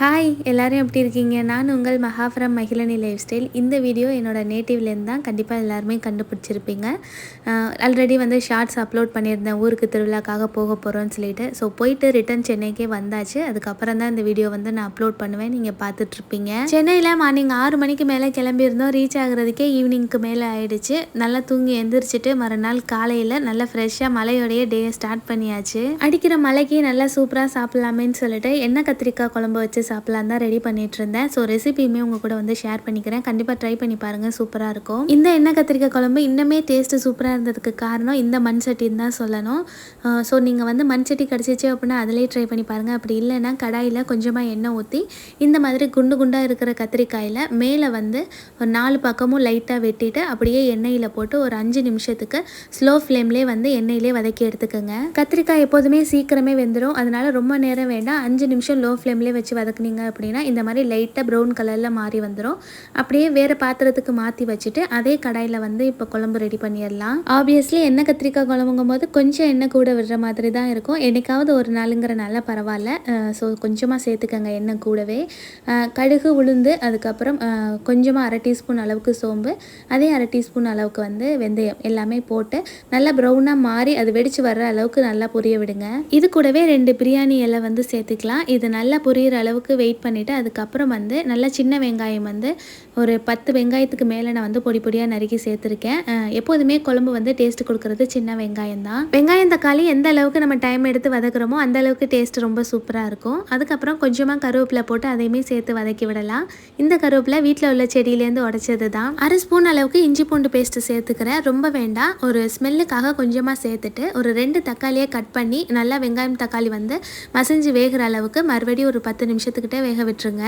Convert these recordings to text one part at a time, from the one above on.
Hi எல்லோரும் எப்படி இருக்கீங்க? நான் உங்கள் மகாபுரம் மகிழனி லைஃப் ஸ்டைல் இந்த வீடியோ என்னோட நேட்டிவ்லேருந்து தான் கண்டிப்பாக எல்லாருமே கண்டுபிடிச்சிருப்பீங்க. ஆல்ரெடி வந்து ஷார்ட்ஸ் அப்லோட் பண்ணியிருந்தேன். ஊருக்கு திருவிழாக்காக போக போகிறோன்னு சொல்லிட்டு. ஸோ போயிட்டு ரிட்டன் சென்னைக்கே வந்தாச்சு. அதுக்கப்புறம் தான் இந்த வீடியோ வந்து நான் அப்லோட் பண்ணுவேன். நீங்கள் பார்த்துட்ருப்பீங்க. சென்னையில் மார்னிங் ஆறு மணிக்கு மேலே கிளம்பியிருந்தோம். ரீச் ஆகுறதுக்கே ஈவினிங்க்கு மேலே ஆயிடுச்சு. நல்லா தூங்கி எந்திரிச்சிட்டு மறுநாள் காலையில் நல்லா ஃப்ரெஷ்ஷாக மலையோடைய டேயை ஸ்டார்ட் பண்ணியாச்சு. அடிக்கிற மலைக்கு நல்லா சூப்பராக சாப்பிட்லாமேன்னு சொல்லிட்டு எண்ணெய் கத்திரிக்காய் குழம்பு வச்சு சாப்பிட்லாம் தான் ரெடி பண்ணிட்டு இருந்தேன் ஸோ ரெசிபியுமே உங்கள் கூட வந்து ஷேர் பண்ணிக்கிறேன். கண்டிப்பாக ட்ரை பண்ணி பாருங்கள் சூப்பராக இருக்கும். இந்த எண்ணெய் கத்திரிக்காய் குழம்பு இன்னுமே டேஸ்ட்டு சூப்பராக இருந்ததுக்கு காரணம் இந்த மண் சட்டின்னு தான் சொல்லணும். ஸோ நீங்கள் வந்து மண் சட்டி கிடச்சிச்சு அப்படின்னா அதிலே ட்ரை பண்ணி பாருங்கள் அப்படி இல்லைன்னா கடாயில் கொஞ்சமாக எண்ணெய் ஊற்றி இந்த மாதிரி குண்டு குண்டாக இருக்கிற கத்திரிக்காயில் மேலே வந்து ஒரு நாலு பக்கமும் லைட்டாக வெட்டிட்டு அப்படியே எண்ணெயில் போட்டு ஒரு அஞ்சு நிமிஷத்துக்கு ஸ்லோ ஃப்ளேம்லேயே வந்து எண்ணெயிலே வதக்கி எடுத்துக்கோங்க. கத்திரிக்காய் எப்போதுமே சீக்கிரமே வெந்துடும் அதனால் ரொம்ப நேரம் வேண்டாம். அஞ்சு நிமிஷம் லோ ஃப்ளேம்லேயே வச்சு வதக்குனீங்க அப்படின்னா இந்த மாதிரி லைட்டாக ப்ரௌன் கலரில் மாறி வந்துடும் அப்படியே வேறு பாத்திரத்துக்கு மாற்றி வச்சுட்டு அதே கடாயில் வந்து இப்போ குழம்பு ரெடி பண்ணிடலாம். ஆப்வியஸ்லி எண்ணெய் கத்திரிக்காய் குழம்புங்கும் போது கொஞ்சம் எண்ணெய் கூட விடுற மாதிரி தான் இருக்கும். என்னைக்காவது ஒரு நாளுங்கிறனால பரவாயில்ல. ஸோ கொஞ்சமாக சேர்த்துக்கங்க எண்ணெய் கூடவே. கடுகு உளுந்து அதுக்கப்புறம் கொஞ்சமாக அரை டீஸ்பூன் அளவுக்கு சோம்பு அதே அரை டீஸ்பூன் அளவுக்கு வந்து வெந்தயம் எல்லாமே போட்டு நல்லா ப்ரௌனாக மாறி அது வெடிச்சு வர்ற அளவுக்கு நல்லா புரிய விடுங்க. இது கூடவே ரெண்டு பிரியாணி இலை வந்து சேர்த்துக்கலாம். இது நல்லா புரியிற அளவுக்கு வெயிட் பண்ணிவிட்டு அதுக்கப்புறம் வந்து நல்லா சின்ன வெங்காயம் வந்து ஒரு பத்து வெங்காயத்துக்கு மேலே நான் வந்து பொடி பொடியாக நறுக்கி சேர்த்துருக்கேன். எப்போதுமே குழம்பு வந்து டேஸ்ட் கொடுக்கறது சின்ன வெங்காயம் தான். வெங்காயம் தக்காளி எந்த அளவுக்கு நம்ம டைம் எடுத்து வதக்குறோமோ அந்த அளவுக்கு டேஸ்ட் ரொம்ப சூப்பராக இருக்கும். அதுக்கப்புறம் கொஞ்சமாக கருவேப்பிலை போட்டு அதையுமே சேர்த்து வதக்கி விடலாம். இந்த கருவேப்பிலை வீட்டில் உள்ள செடியிலேருந்து உடைச்சது தான். அரை ஸ்பூன் அளவுக்கு இஞ்சி பூண்டு பேஸ்ட்டு சேர்த்துக்கிறேன். ரொம்ப வேண்டாம். ஒரு ஸ்மெல்லுக்காக கொஞ்சமாக சேர்த்துட்டு ஒரு ரெண்டு தக்காளியை கட் பண்ணி நல்லா வெங்காயம் தக்காளி வந்து மசிஞ்சு வேகிற அளவுக்கு மறுபடியும் ஒரு பத்து நிமிஷம் நிமிஷத்துக்கிட்ட வேக விட்டுருங்க.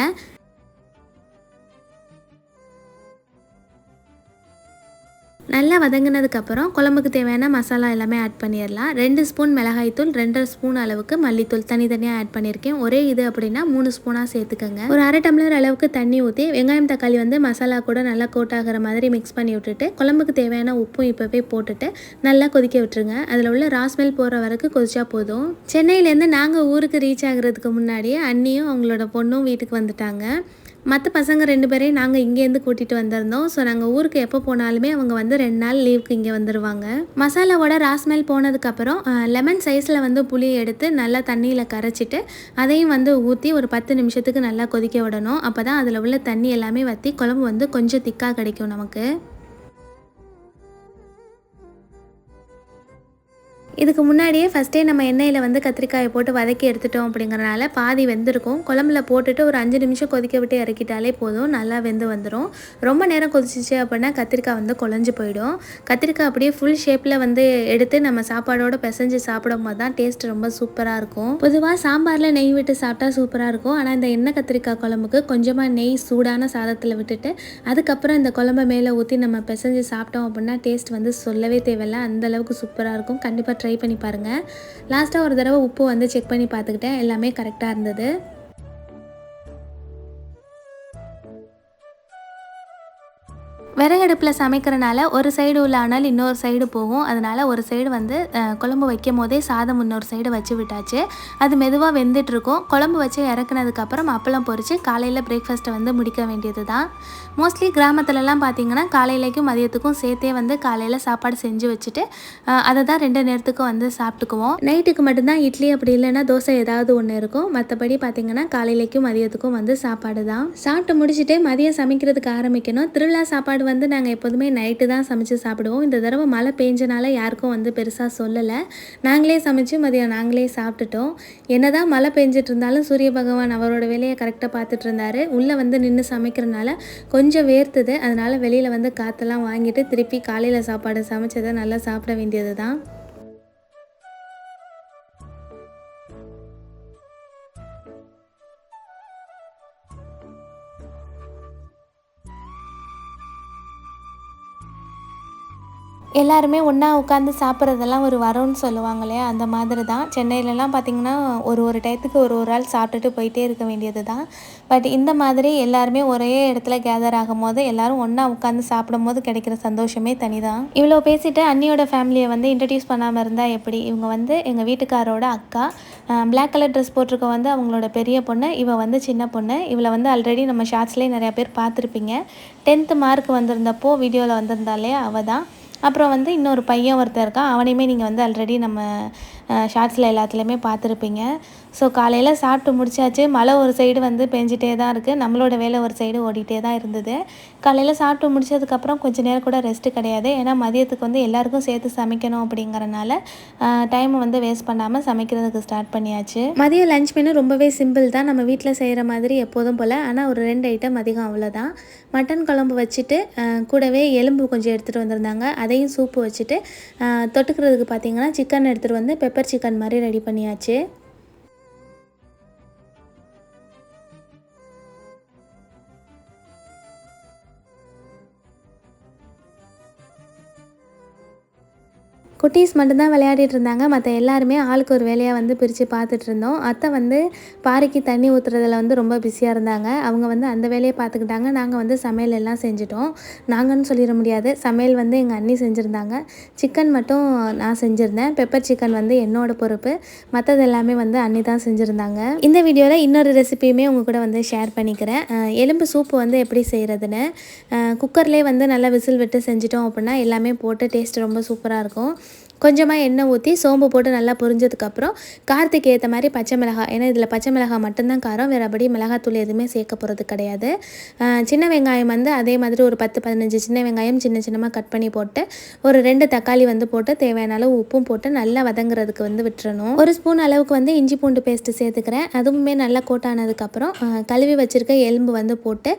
நல்லா வதங்கினதுக்கப்புறம் குழம்புக்கு தேவையான மசாலா எல்லாமே ஆட் பண்ணிடலாம். ரெண்டு ஸ்பூன் மிளகாய்த்தூள் ரெண்டரை ஸ்பூன் அளவுக்கு மல்லித்தூள். தனித்தனியாக ஆட் பண்ணியிருக்கேன். ஒரே இது அப்படின்னா மூணு ஸ்பூனாக சேர்த்துக்கோங்க. ஒரு அரை டம்ளர் அளவுக்கு தண்ணி ஊற்றி வெங்காயம் தக்காளி வந்து மசாலா கூட நல்லா கோட் ஆகிற மாதிரி மிக்ஸ் பண்ணி விட்டுட்டு குழம்புக்கு தேவையான உப்பும் இப்போவே போட்டுட்டு நல்லா கொதிக்க விட்டுருங்க. அதில் உள்ள ராஸ்மெல் போகிற வரைக்கும் கொதிச்சா போதும். சென்னையிலேருந்து நாங்கள் ஊருக்கு ரீச் ஆகுறதுக்கு முன்னாடியே அண்ணியும் அவங்களோட பொண்ணும் வீட்டுக்கு வந்துட்டாங்க. மற்ற பசங்க ரெண்டு பேரையும் நாங்கள் இங்கேருந்து கூட்டிகிட்டு வந்திருந்தோம். ஸோ நாங்கள் ஊருக்கு எப்போ போனாலுமே அவங்க வந்து ரெண்டு நாள் லீவுக்கு இங்கே வந்துடுவாங்க மசாலாவோட ராஸ்மெல் போனதுக்கப்புறம் லெமன் சைஸில் வந்து புளியை எடுத்து நல்லா தண்ணியில் கரைச்சிட்டு அதையும் வந்து ஊற்றி ஒரு பத்து நிமிஷத்துக்கு நல்லா கொதிக்க விடணும். அப்போ தான் அதில் உள்ள தண்ணி எல்லாமே வற்றி குழம்பு வந்து கொஞ்சம் திக்காக கிடைக்கும் நமக்கு. இதுக்கு முன்னாடியே ஃபஸ்ட்டே நம்ம எண்ணெயில் வந்து கத்திரிக்காயை போட்டு வதக்கி எடுத்துட்டோம் அப்படிங்கிறனால பாதி வெந்திருக்கும். குழம்புல போட்டுட்டு ஒரு அஞ்சு நிமிஷம் கொதிக்க விட்டு இறக்கிட்டாலே போதும். நல்லா வெந்து வந்துடும் ரொம்ப நேரம் கொதிச்சிச்சு அப்படின்னா கத்திரிக்காய் வந்து குழஞ்சு போயிடும். கத்திரிக்காய் அப்படியே ஃபுல் ஷேப்பில் வந்து எடுத்து நம்ம சாப்பாடோட பிசைஞ்சு சாப்பிடும் போது தான் டேஸ்ட் ரொம்ப சூப்பராக இருக்கும். பொதுவாக சாம்பாரில் நெய் விட்டு சாப்பிட்டா சூப்பராக இருக்கும். ஆனால் இந்த எண்ணெய் கத்திரிக்காய் குழம்புக்கு கொஞ்சமாக நெய் சூடான சாதத்தில் விட்டுட்டு அதுக்கப்புறம் இந்த குழம்பை மேலே ஊற்றி நம்ம பிசைஞ்சு சாப்பிட்டோம் அப்படின்னா டேஸ்ட் வந்து சொல்லவே தேவையில்லை. அந்த அளவுக்கு சூப்பராக இருக்கும். கண்டிப்பாக ட்ரை பண்ணி பாருங்கள் லாஸ்ட்டாக ஒரு தடவை உப்பு வந்து செக் பண்ணி பார்த்துக்கிட்டேன். எல்லாமே கரெக்டாக இருந்தது. விறகடுப்பில் சமைக்கிறனால ஒரு சைடு உள்ள இன்னொரு சைடு போகும். அதனால் ஒரு சைடு வந்து குழம்பு வைக்கும் போதே சாதம் இன்னொரு சைடு வச்சு விட்டாச்சு. அது மெதுவாக வெந்துட்டுருக்கும். குழம்பு வச்சு இறக்குனதுக்கப்புறம் அப்பளம் பொறிச்சு காலையில் பிரேக்ஃபாஸ்ட்டை வந்து முடிக்க வேண்டியது தான் மோஸ்ட்லி கிராமத்துலலாம் பார்த்தீங்கன்னா காலையிலைக்கும் மதியத்துக்கும் சேர்த்தே வந்து காலையில் சாப்பாடு செஞ்சு வச்சுட்டு அதை தான் ரெண்டு நேரத்துக்கும் வந்து சாப்பிட்டுக்குவோம். நைட்டுக்கு மட்டும்தான் இட்லி அப்படி இல்லைன்னா தோசை ஏதாவது ஒன்று இருக்கும். மற்றபடி பார்த்தீங்கன்னா காலையிலைக்கும் மதியத்துக்கும் வந்து சாப்பாடு தான் சாப்பிட்டு முடிச்சுட்டு மதியம் சமைக்கிறதுக்கு ஆரம்பிக்கணும். திருவிழா சாப்பாடு வந்து நாங்கள் எப்போதுமே நைட்டு தான் சமைச்சு சாப்பிடுவோம். இந்த தடவை மழை பெஞ்சனால யாருக்கும் வந்து பெருசாக சொல்லலை. நாங்களே சமைச்சு மதியம் நாங்களே சாப்பிட்டுட்டோம். என்னதான் மழை பெஞ்சிட்டு இருந்தாலும் சூரிய பகவான் அவரோட வேலையை கரெக்டாக பார்த்துட்டு இருந்தாரு. உள்ளே வந்து நின்று சமைக்கிறனால கொஞ்சம் வேர்த்துது. அதனால வெளியில் வந்து காற்றெல்லாம் வாங்கிட்டு திருப்பி காலையில் சாப்பாடு சமைச்சதை நல்லா சாப்பிட வேண்டியது தான் எல்லாருமே ஒன்றா உட்காந்து சாப்பிட்றதெல்லாம் ஒரு வரோன்னு சொல்லுவாங்க இல்லையா? அந்த மாதிரி தான். சென்னையிலலாம் பார்த்திங்கன்னா ஒரு ஒரு டயத்துக்கு ஒரு ஒரு ஆள் சாப்பிட்டுட்டு போயிட்டே இருக்க வேண்டியது தான். பட் இந்த மாதிரி எல்லாருமே ஒரே இடத்துல கேதர் ஆகும் போது எல்லோரும் ஒன்றா உட்காந்து சாப்பிடும் போது கிடைக்கிற சந்தோஷமே தனி தான். இவ்வளோ பேசிட்டு அண்ணியோட ஃபேமிலியை வந்து இன்ட்ரடியூஸ் பண்ணாமல் இருந்தால் எப்படி? இவங்க வந்து எங்கள் வீட்டுக்காரோட அக்கா. பிளாக் கலர் ட்ரெஸ் போட்டிருக்க வந்து அவங்களோட பெரிய பொண்ணு இவள் வந்து சின்ன பொண்ணு. இவளை வந்து ஆல்ரெடி நம்ம ஷார்ட்ஸ்லேயே நிறையா பேர் பார்த்துருப்பீங்க. டென்த்து மார்க் வந்திருந்தப்போ வீடியோவில் வந்திருந்தாலே அவள் தான். அப்புறம் வந்து இன்னொரு பையன் ஒருத்தர் இருக்கான். அவனையுமே நீங்கள் வந்து ஆல்ரெடி நம்ம ஷார்ட்ஸில் எல்லாத்துலேயுமே பார்த்துருப்பீங்க. ஸோ காலையில் சாப்பிட்டு முடிச்சாச்சு. மழை ஒரு சைடு வந்து பெஞ்சிட்டே தான் இருக்குது நம்மளோட வேலை ஒரு சைடு ஓடிட்டே தான் இருந்தது. காலையில் சாப்பிட்டு முடிச்சதுக்கப்புறம் கொஞ்சம் நேரம் கூட ரெஸ்ட்டு கிடையாது. ஏன்னா மதியத்துக்கு வந்து எல்லாருக்கும் சேர்த்து சமைக்கணும் அப்படிங்கிறனால டைமை வந்து வேஸ்ட் பண்ணாமல் சமைக்கிறதுக்கு ஸ்டார்ட் பண்ணியாச்சு. மதியம் லஞ்ச் மெனு ரொம்பவே சிம்பிள் தான். நம்ம வீட்டில் செய்கிற மாதிரி எப்போதும் போல். ஆனால் ஒரு ரெண்டு ஐட்டம் அதிகம் அவ்வளோதான் மட்டன் குழம்பு வச்சுட்டு கூடவே எலும்பு கொஞ்சம் எடுத்துகிட்டு வந்திருந்தாங்க. அதையும் சூப்பு வச்சுட்டு தொட்டுக்கிறதுக்கு பார்த்தீங்கன்னா சிக்கன் எடுத்துகிட்டு வந்து பெப்பர் சிக்கன் மாதிரி ரெடி பண்ணியாச்சு. குட்டீஸ் மட்டும்தான் விளையாடிட்டு இருந்தாங்க. மற்ற எல்லாருமே ஆளுக்கு ஒரு வேலையாக வந்து பிரித்து பார்த்துட்டு இருந்தோம். அத்தை வந்து பாறைக்கு தண்ணி ஊற்றுறதுல வந்து ரொம்ப பிஸியாக இருந்தாங்க. அவங்க வந்து அந்த வேலையை பார்த்துக்கிட்டாங்க. நாங்கள் வந்து சமையல் எல்லாம் செஞ்சுட்டோம். நாங்கன்னு சொல்லிட முடியாது. சமையல் வந்து எங்கள் அண்ணி செஞ்சுருந்தாங்க. சிக்கன் மட்டும் நான் செஞ்சுருந்தேன். பெப்பர் சிக்கன் வந்து என்னோட பொறுப்பு. மற்றது எல்லாமே வந்து அண்ணி தான் செஞ்சுருந்தாங்க. இந்த வீடியோவில் இன்னொரு ரெசிபியுமே உங்கள் கூட வந்து ஷேர் பண்ணிக்கிறேன். எலும்பு சூப்பு வந்து எப்படி செய்கிறதுன்னு குக்கர்லேயே வந்து நல்லா விசில் விட்டு செஞ்சிட்டோம் அப்படின்னா எல்லாமே போட்டு டேஸ்ட் ரொம்ப சூப்பராக இருக்கும். கொஞ்சமாக எண்ணெய் ஊற்றி சோம்பு போட்டு நல்லா பொரிஞ்சதுக்கப்புறம் காரத்துக்கு ஏற்ற மாதிரி பச்சை மிளகாய் ஏன்னா இதில் பச்சை மிளகாய் மட்டும்தான் காரம் வேறபடி மிளகாத்தூள் எதுவுமே சேர்க்க போகிறது கிடையாது. சின்ன வெங்காயம் வந்து அதே மாதிரி ஒரு பத்து பதினஞ்சு சின்ன வெங்காயம் சின்ன சின்னமாக கட் பண்ணி போட்டு ஒரு ரெண்டு தக்காளி வந்து போட்டு தேவையான அளவு உப்பும் போட்டு நல்லா வதங்குறதுக்கு வந்து விட்டுறணும். ஒரு ஸ்பூன் அளவுக்கு வந்து இஞ்சி பூண்டு பேஸ்ட்டு சேர்த்துக்கிறேன். அதுவுமே நல்லா கோட்டானதுக்கப்புறம் கழுவி வச்சுருக்க எலும்பு வந்து போட்டு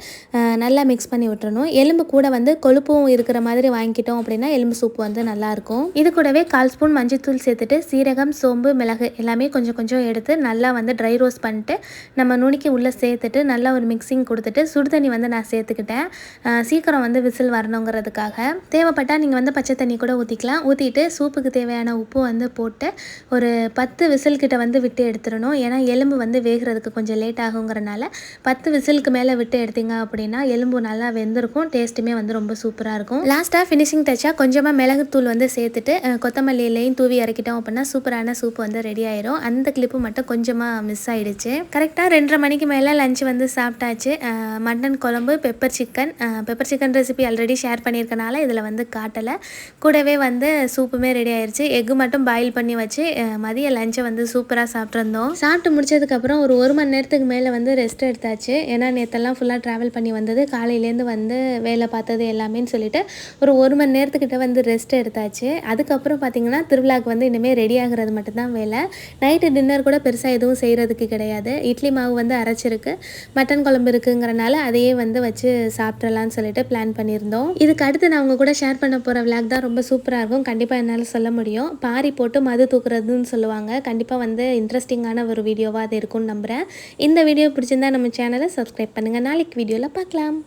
நல்லா மிக்ஸ் பண்ணி விட்டுறணும். எலும்பு கூட வந்து கொழுப்பும் இருக்கிற மாதிரி வாங்கிக்கிட்டோம் அப்படின்னா எலும்பு சூப்பு வந்து நல்லாயிருக்கும் இது கூடவே கால் ஸ்பூன் மஞ்சள்தூள் சேர்த்துட்டு சீரகம் சோம்பு மிளகு எல்லாமே கொஞ்சம் கொஞ்சம் எடுத்து நல்லா வந்து ட்ரை ரோஸ்ட் பண்ணிட்டு நம்ம நுணுக்கி உள்ளே சேர்த்துட்டு நல்லா ஒரு மிக்சிங் கொடுத்துட்டு சுடு தண்ணி வந்து நான் சேர்த்துக்கிட்டேன். சீக்கிரம் வந்து விசில் வரணுங்கிறதுக்காக. தேவைப்பட்டால் நீங்கள் வந்து பச்சை தண்ணி கூட ஊற்றிக்கலாம் ஊற்றிட்டு சூப்புக்கு தேவையான உப்பு வந்து போட்டு ஒரு பத்து விசில் கிட்ட வந்து விட்டு எடுத்துடணும். ஏன்னா எலும்பு வந்து வேகிறதுக்கு கொஞ்சம் லேட் ஆகுங்கிறனால பத்து விசிலுக்கு மேலே விட்டு எடுத்தீங்க அப்படின்னா எலும்பு நல்லா வெந்திருக்கும். டேஸ்ட்டுமே வந்து ரொம்ப சூப்பராக இருக்கும். லாஸ்ட்டாக ஃபினிஷிங் தச்சா கொஞ்சமாக மிளகுத்தூள் வந்து சேர்த்துட்டு கொத்தமல்லி கொத்தமல்லி இலையும் தூவி இறக்கிட்டோம் அப்படின்னா சூப்பரான சூப் வந்து ரெடி ஆயிரும். அந்த கிளிப்பு மட்டும் கொஞ்சமாக மிஸ் ஆயிடுச்சு. கரெக்டாக ரெண்டரை மணிக்கு மேலே லஞ்ச் வந்து சாப்பிட்டாச்சு. மட்டன் குழம்பு pepper chicken pepper chicken recipe already share பண்ணியிருக்கனால இதில் வந்து காட்டலை. கூடவே வந்து சூப்புமே ரெடி ஆயிடுச்சு எக்கு மட்டும் பாயில் பண்ணி வச்சு மதிய லஞ்சை வந்து சூப்பராக சாப்பிட்ருந்தோம் சாப்பிட்டு முடிச்சதுக்கப்புறம் ஒரு ஒரு மணி நேரத்துக்கு மேலே வந்து ரெஸ்ட் எடுத்தாச்சு. ஏன்னா நேற்றெல்லாம் ஃபுல்லாக ட்ராவல் பண்ணி வந்தது. காலையிலேருந்து வந்து வேலை பார்த்தது எல்லாமேன்னு சொல்லிட்டு ஒரு ஒரு மணி நேரத்துக்கிட்ட வந்து ரெஸ்ட் எடுத்தாச்சு. அதுக்கப்புறம் பார்த்தீங்கன்னா திருவிழாவுக்கு வந்து இனிமேல் ரெடி ஆகிறது மட்டும்தான் வேலை. நைட்டு டின்னர் கூட பெருசாக எதுவும் செய்கிறதுக்கு கிடையாது. இட்லி மாவு வந்து அரைச்சிருக்கு. மட்டன் குழம்பு இருக்குங்கிறனால அதையே வந்து வச்சு சாப்பிட்றலான்னு சொல்லிட்டு பிளான் பண்ணியிருந்தோம். இதுக்கு அடுத்து நான் அவங்க கூட ஷேர் பண்ண போகிற விளாக் தான் ரொம்ப சூப்பராக இருக்கும். கண்டிப்பாக என்னால் சொல்ல முடியும். பாரி போட்டு மது தூக்குறதுன்னு சொல்லுவாங்க. கண்டிப்பாக வந்து இன்ட்ரெஸ்டிங்கான ஒரு வீடியோவாக அது இருக்கும்னு நம்புகிறேன் இந்த வீடியோ பிடிச்சிருந்தா நம்ம சேனலை சப்ஸ்கிரைப் பண்ணுங்கள் நாளைக்கு வீடியோவில் பார்க்கலாம்.